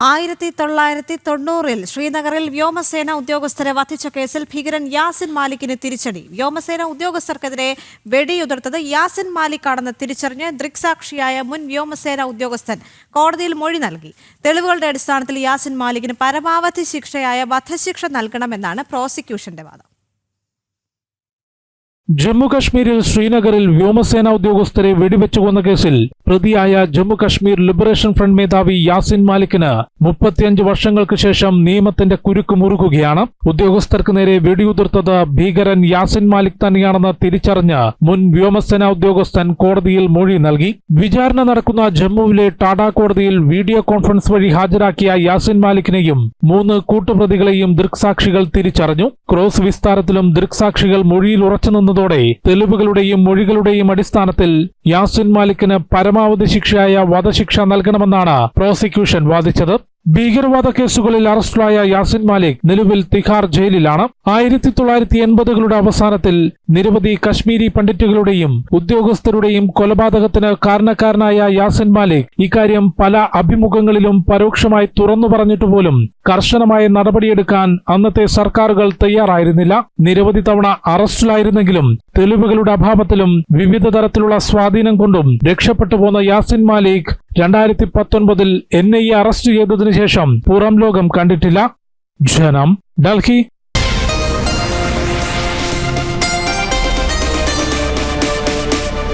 ആയിരത്തി തൊള്ളായിരത്തി തൊണ്ണൂറിൽ ശ്രീനഗറിൽ വ്യോമസേന ഉദ്യോഗസ്ഥരെ വധിച്ച കേസിൽ ഭീകരൻ യാസിൻ മാലിക്കിന് തിരിച്ചടി. വ്യോമസേന ഉദ്യോഗസ്ഥർക്കെതിരെ വെടിയുതിർത്തത് യാസിൻ മാലിക്കാണെന്ന് തിരിച്ചറിഞ്ഞ് ദൃക്സാക്ഷിയായ മുൻ വ്യോമസേന ഉദ്യോഗസ്ഥൻ കോടതിയിൽ മൊഴി നൽകി. തെളിവുകളുടെ അടിസ്ഥാനത്തിൽ യാസിൻ മാലിക്കിന് പരമാവധി ശിക്ഷയായ വധശിക്ഷ നൽകണമെന്നാണ് പ്രോസിക്യൂഷന്റെ വാദം. ജമ്മുകശ്മീരിൽ ശ്രീനഗറിൽ വ്യോമസേന ഉദ്യോഗസ്ഥരെ വെടിവെച്ചു കൊന്ന കേസിൽ പ്രതിയായ ജമ്മുകശ്മീർ ലിബറേഷൻ ഫ്രണ്ട് മേധാവി യാസിൻ മാലിക്കിന് മുപ്പത്തിയഞ്ച് വർഷങ്ങൾക്ക് ശേഷം നിയമത്തിന്റെ കുരുക്ക് മുറുകുകയാണ്. ഉദ്യോഗസ്ഥർക്ക് നേരെ വെടിയുതിർത്തത് ഭീകരൻ യാസിൻ മാലിക് തന്നെയാണെന്ന് തിരിച്ചറിഞ്ഞ് മുൻ വ്യോമസേനാ ഉദ്യോഗസ്ഥൻ കോടതിയിൽ മൊഴി നൽകി. വിചാരണ നടക്കുന്ന ജമ്മുവിലെ ടാഡ കോടതിയിൽ വീഡിയോ കോൺഫറൻസ് വഴി ഹാജരാക്കിയ യാസിൻ മാലിക്കിനെയും മൂന്ന് കൂട്ടുപ്രതികളെയും ദൃക്സാക്ഷികൾ തിരിച്ചറിഞ്ഞു. ക്രോസ് വിസ്താരത്തിലും ദൃക്സാക്ഷികൾ മൊഴിയിൽ ഉറച്ചു നിന്നതോടെ തെളിവുകളുടെയും മൊഴികളുടെയും അടിസ്ഥാനത്തിൽ യാസിൻ മാലിക്കിന് പരമാവധി ശിക്ഷയായ വധശിക്ഷ നൽകണമെന്നാണ് പ്രോസിക്യൂഷൻ വാദിച്ചത്. ഭീകരവാദ കേസുകളിൽ അറസ്റ്റിലായ യാസിൻ മാലിക് നിലവിൽ തിഹാർ ജയിലിലാണ്. ആയിരത്തി തൊള്ളായിരത്തി എൺപതുകളുടെ അവസാനത്തിൽ നിരവധി കശ്മീരി പണ്ഡിറ്റുകളുടെയും ഉദ്യോഗസ്ഥരുടെയും കൊലപാതകത്തിന് കാരണക്കാരനായ യാസിൻ മാലിക് ഇക്കാര്യം പല അഭിമുഖങ്ങളിലും പരോക്ഷമായി തുറന്നു പറഞ്ഞിട്ട് പോലും കർശനമായ നടപടിയെടുക്കാൻ അന്നത്തെ സർക്കാരുകൾ തയ്യാറായിരുന്നില്ല. നിരവധി തവണ അറസ്റ്റിലായിരുന്നെങ്കിലും തെളിവുകളുടെ അഭാവത്തിലും വിവിധ തരത്തിലുള്ള സ്വാധീനം കൊണ്ടും രക്ഷപ്പെട്ടു പോന്ന യാസിൻ മാലിക് രണ്ടായിരത്തി പത്തൊൻപതിൽ എൻ ഐ അറസ്റ്റ് ചെയ്തതിനു ശേഷം പുറം ലോകം കണ്ടിട്ടില്ല. ജനം ഡൽഹി